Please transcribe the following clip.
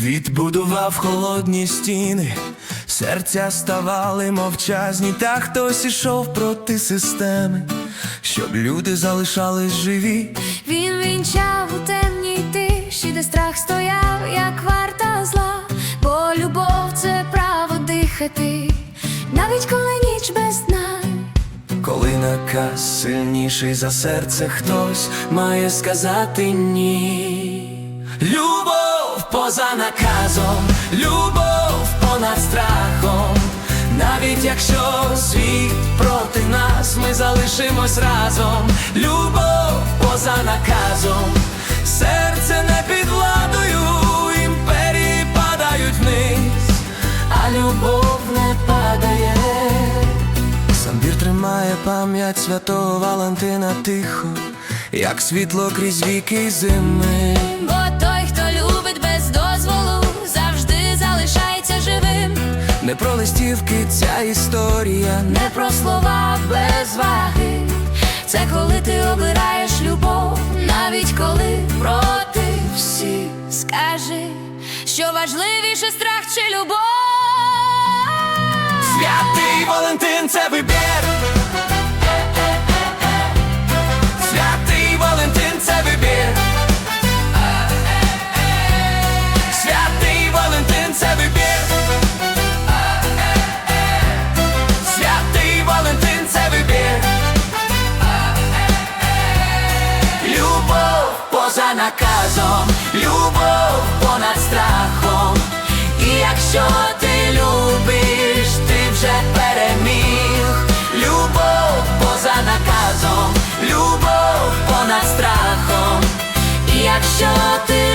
Світ будував холодні стіни, серця ставали мовчазні, та хтось ішов проти системи, щоб люди залишались живі. Він вінчав у темній тиші, де страх стояв, як варта зла, бо любов це право дихати, навіть коли ніч без дна. Коли наказ сильніший за серце, хтось має сказати ні. Наказом, любов понад страхом. Навіть якщо світ проти нас, ми залишимось разом. Любов поза наказом, серце не під владою, імперії падають вниз, а любов не падає. Самбір тримає пам'ять святого Валентина тихо, як світло крізь віки зими. Не про листівки ця історія, не про слова без ваги. Це коли ти обираєш любов, навіть коли проти всіх скажи, що важливіше страх чи любов. святий Валентин це вибір. Поза наказом, любов понад страхом. І якщо ти любиш, ти вже переміг. Любов поза наказом, любов понад страхом. І якщо ти